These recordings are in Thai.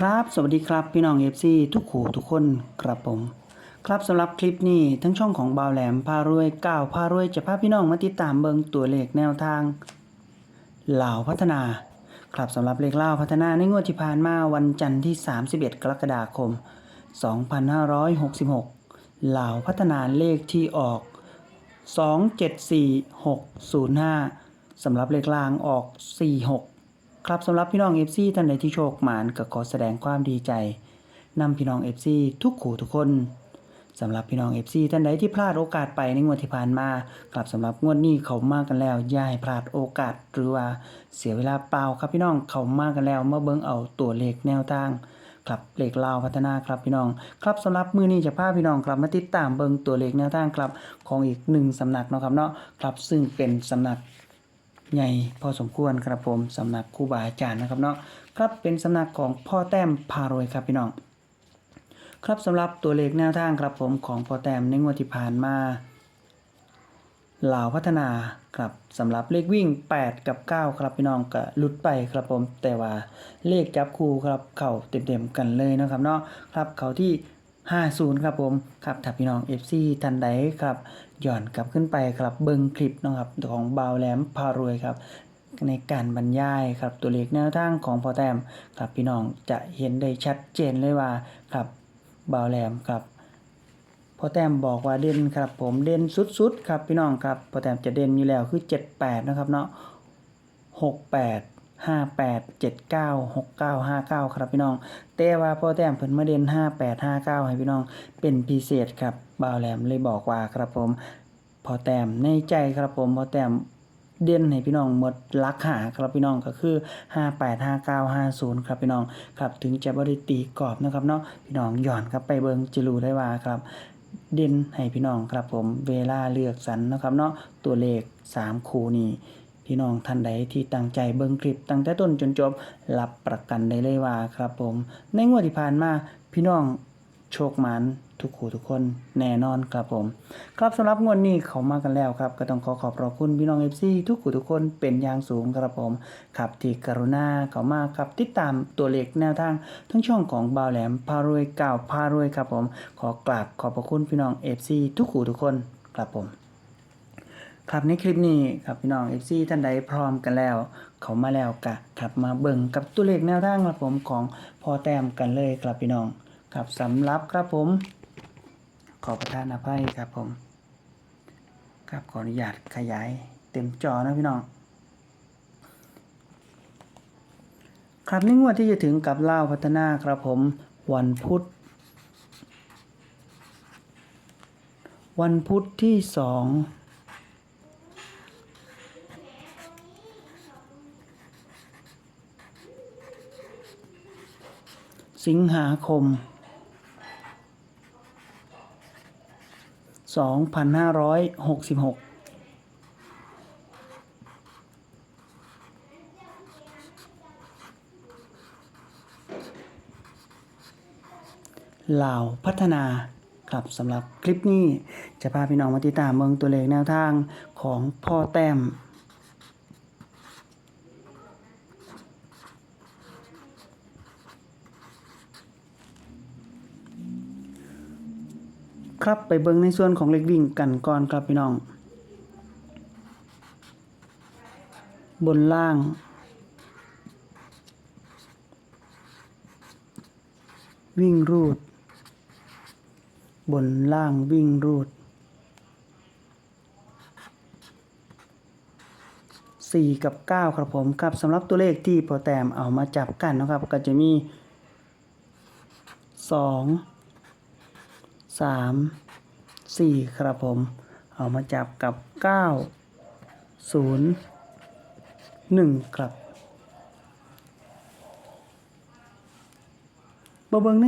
ครับ สวัสดีครับพี่น้องเอฟซีทุกขู่ทุกคนครับผม ครับสำหรับคลิปนี้ทั้งช่องของบาวแหลมพารวยก้าวพารวยจะพาพี่น้องมาติดตามเบิงตัวเลขแนวทางเหล่าพัฒนา ครับสำหรับเลขเล่าพัฒนาในงวดที่ผ่านมาวันจันทร์ที่ 31 กรกฎาคม 2566เหล่าพัฒนาเลขที่ออก 274605สำหรับเลขล่างออก 46 ครับสำหรับพี่น้อง FC ท่านใดที่โชคหมานก็ขอแสดงความดีใจนำพี่น้อง FC ทุกขู่ทุกคนสำหรับพี่น้อง FC ท่านใดที่พลาดโอกาสไปในงวดที่ผ่านมาครับสำหรับงวดนี้เขามากกันแล้วอย่าให้พลาดโอกาสหรือว่าเสียเวลาเปล่าครับพี่น้องเขามากกันแล้วเมาเบิ่งเอาตัวเลขแนวทางครับเลขลาวพัฒนาครับพี่น้อง ครับสำหรับมือนี้จะพาพี่น้องกลับมาติดตามเบิ่งตัวเลขแนวทางครับของอีกหนึ่งสำนักเนาะครับเนาะครับซึ่งเป็นสำนัก ใหญ่พอสมควรครับผมสำนักครูบาอาจารย์นะครับเนาะครับเป็นสำนักของพ่อแต้มพารวยครับพี่น้อง ครับสำหรับตัวเลขแนวทางครับผมของพ่อแต้มในงวดที่ผ่านมาลาวพัฒนาครับสำหรับเลขวิ่ง 8 กับ 9 ครับพี่น้องก็หลุดไปครับผมแต่ว่าเลขจับคู่ครับเข่าเต็มๆกันเลยนะครับเนาะครับเขาที่ 50 ครับผม ครับถ้าพี่น้อง FC ท่านใดครับย้อนกลับขึ้นไปครับเบิ่งคลิปนะครับของบาวแหลมพารวยครับ ในการบรรยายครับตัวเลขแนวทางของพอแต้มครับพี่น้องจะเห็นได้ชัดเจนเลยว่าครับบาวแหลมครับพอแต้มบอกว่าเด่นครับผมเด่นสุดๆครับพี่น้องครับพอแต้มจะเด่นอยู่แล้วคือ 78 นะครับเนาะ68 58 79 69 59ครับพี่น้องแต่ว่าพอแต้มเพิ่นมาเด่น58 59ให้พี่น้อง เป็นพิเศษครับบาวแหลมเลยบอกว่าครับผมพอแต้มในใจครับผมพอแต้มเด่นให้พี่น้องหมดลักหาครับพี่น้องก็คือ 585950 ครับพี่น้องครับถึงจะบริตีกรอบนะครับเนาะพี่น้องหย้อนครับไปเบิงจะรู้ได้ว่าครับ เด่นให้พี่น้องครับผมเวลาเลือกสรรนะครับเนาะตัวเลข 3 คูนี้ พี่น้องท่านใดที่ตั้งใจเบิ่งคลิปตั้งแต่ต้นจนจบรับประกันได้เลยว่าครับผม ในงวดที่ผ่านมาพี่น้องโชคหมานทุกคู่ทุกคนแน่นอนครับผม ครับสำหรับงวดนี้เขามากันแล้วครับ ก็ต้องขอขอบพระคุณพี่น้องเอฟซีทุกคู่ทุกคนเป็นอย่างสูงครับผมครับที่กรุณาเขามาครับติดตามตัวเลขแนวทาง ทั้งช่องของบ่าวแหลมพารวยเก่าพารวยครับผม ขอกราบขอบพระคุณพี่น้องเอฟซีทุกคู่ทุกคนครับผม ครับในคลิปนี้ครับพี่น้อง FC ท่านใดพร้อมกันแล้ว เขามาแล้วกะครับมาเบิ่งกับตัวเลขแนวทางครับผมของพอแต้มกันเลยครับพี่น้องครับสำหรับครับผม ขอประทานอภัยครับผม ครับขออนุญาตขยายเต็มจอนะพี่น้องครับในงวดที่จะถึงกับเล่าพัฒนาครับผมวันพุธวันพุธที่สอง สิงหาคม 2566ลาวพัฒนาครับสำหรับคลิปนี้จะพาพี่น้องมาติดตามเมืองตัวเลขแนวทางของพ่อแต้ม ครับไปเบิ่งในส่วนของเล็กวิ่งกันก่อนครับพี่น้อง บนล่าง วิ่งรูด บนล่างวิ่งรูดสี่กับเก้าครับผมครับสำหรับตัวเลขที่โปรแตมเอามาจับกันนะครับ ก็จะมีสอ งสามสี่ครับผม เอามาจับกับเก้าศูนย์หนึ่งครับมาเบิ่งใน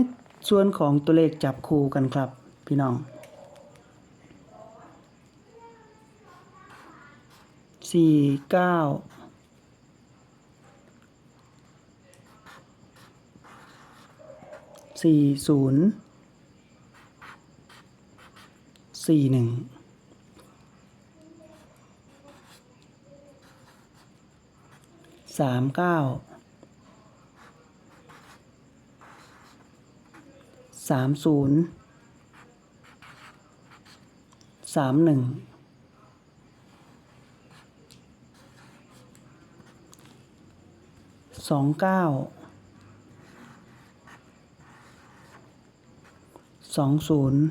ส่วนของตัวเลขจับคู่กันครับพี่น้องสี่เก้าสี่ศูนย์ สี่หนึ่งสามเก้าสามศูนย์สามหนึ่งสองเก้าสองศูนย์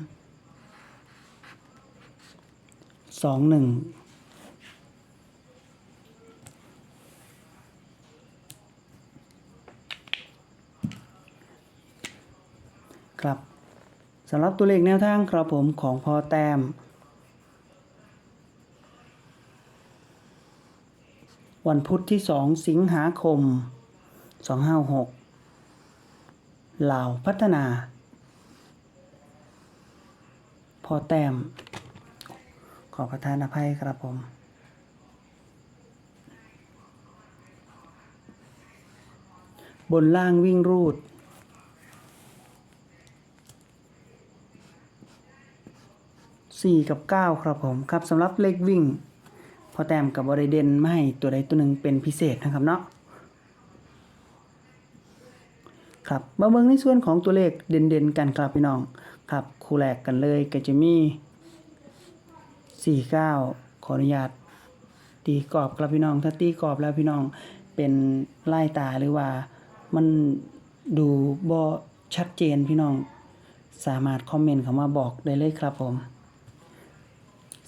สองหนึ่งครับสำหรับตัวเลขแนวทางครับผมของพอแต้ม วันพุธที่ 2 สิงหาคม 256ลาวพัฒนา พอแต้ม ขอประทานอภัยครับผม บนล่างวิ่งรูด สี่กับเก้าครับผม ครับสำหรับเลขวิ่ง พอแต้มกับบริเดนไม่ตัวใดตัวหนึ่งเป็นพิเศษนะครับเนาะครับมาเบิ่งในส่วนของตัวเลขเด่นๆกันครับพี่น้อง ครับ คู่แรกกันเลยก็จะมี 49ขออนุญาตตีกรอบครับพี่น้อง ถ้าตีกรอบแล้วพี่น้องเป็นไล่ตาหรือว่ามันดูบ่ชัดเจนพี่น้องสามารถคอมเมนต์เข้ามาบอกได้เลยครับผม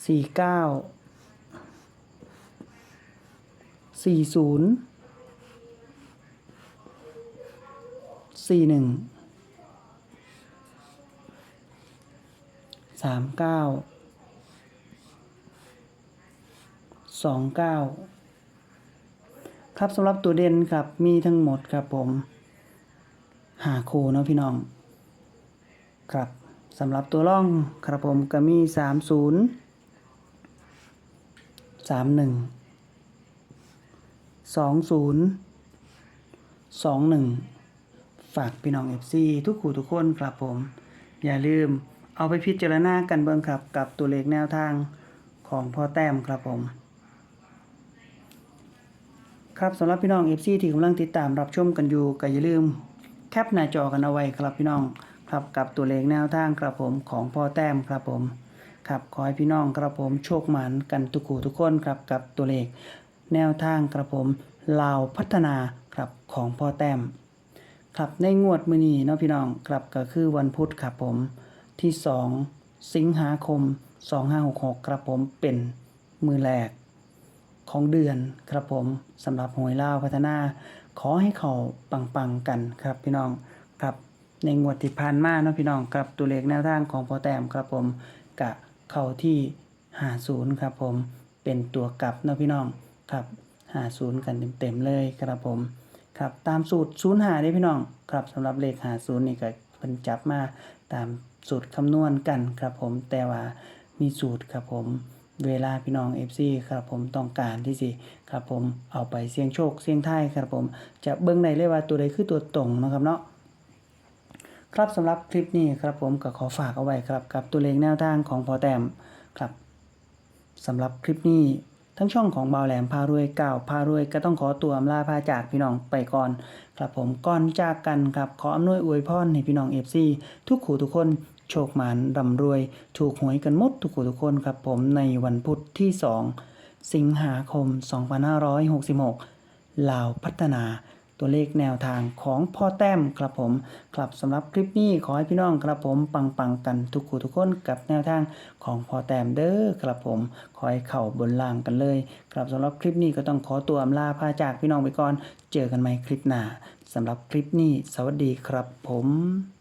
สี่เก้าสี่ศูนย์สี่หนึ่งสามเก้า สองเก้าครับสำหรับตัวเด่นครับมีทั้งหมดครับผมหาคู่เนาะพี่น้อง ครับสำหรับตัวร่องครับผมก็มีสามศูนย์สามหนึ่งสองศูนย์สองหนึ่งฝากพี่น้องเอฟซีทุกคู่ทุกคนครับผม อย่าลืมเอาไปพิจารณากันเบิ่งครับกับตัวเลขแนวทางของพ่อแต้มครับผม ครับสำหรับพี่น้อง FC ที่กำลังติดตามรับชมกันอยู่ก็อย่าลืมแคปหน้าจอกันเอาไว้ครับพี่น้องครับกับตัวเลขแนวทางครับผมของพ่อแต้มครับผมครับขอให้พี่น้องครับผมโชคหมันกันทุกคู่ทุกคนครับกับตัวเลข แนวทางครับผมลาวพัฒนาครับของพ่อแต้มครับในงวดมื้อนี้เนาะพี่น้องครับก็คือวันพุธครับผมที่ 2 สิงหาคม 2566ครับผมเป็นมือแรก ของเดือนครับผมสำหรับหวยลาวพัฒนา ขอให้เขาปังๆกันครับพี่น้องครับในงวดที่ผ่านมาเนาะพี่น้องกับตัวเลขแนวทางของพอแต้มครับผมกะเข้าที่50ครับผมเป็นตัวกลับเนาะพี่น้องครับ50กันเต็มๆเลยครับผมครับตามสูตร0หาได้พี่น้องครับสำหรับเลข50นี่ก็เพิ่นจับมาตามสูตรคำนวณกันครับผมแต่ว่ามีสูตรครับผม เวลาพี่น้อง FC ครับผมต้องการที่สิครับผมเอาไปเสี่ยงโชคเสี่ยงทายครับผมจะเบิ่งได้เลยว่าตัวใดคือตัวตรงนะครับเนาะครับสำหรับคลิปนี้ครับผมก็ขอฝากเอาไว้ครับกับตัวเลขแนวทางของพอแต้มครับสำหรับคลิปนี้ทั้งช่องของเบาแหลมพารวยเก่าพารวยก็ต้องขอตัวอำลาพาจากพี่น้องไปก่อน ครับผมก่อนจากกันครับขออำนวยอวยพรให้พี่น้อง FC ทุกขู่ทุกคน โชคหมานร่ำรวย ถูกหวยกันหมดทุกขู่ทุกคนครับผมในวันพุธที่ 2 สิงหาคม 2566ลาวพัฒนาตัวเลขแนวทางของพ่อแต้มครับผมครับสำหรับคลิปนี้ขอให้พี่น้องครับผมปังปังกันทุกคู่ทุกคนกับแนวทางของพ่อแต้มเด้อครับผมขอให้เข่าบนล่างกันเลยครับสำหรับคลิปนี้ก็ต้องขอตัวอำลาพาจากพี่น้องไปก่อน เจอกันใหม่คลิปหน้าสำหรับคลิปนี้ สวัสดีครับผม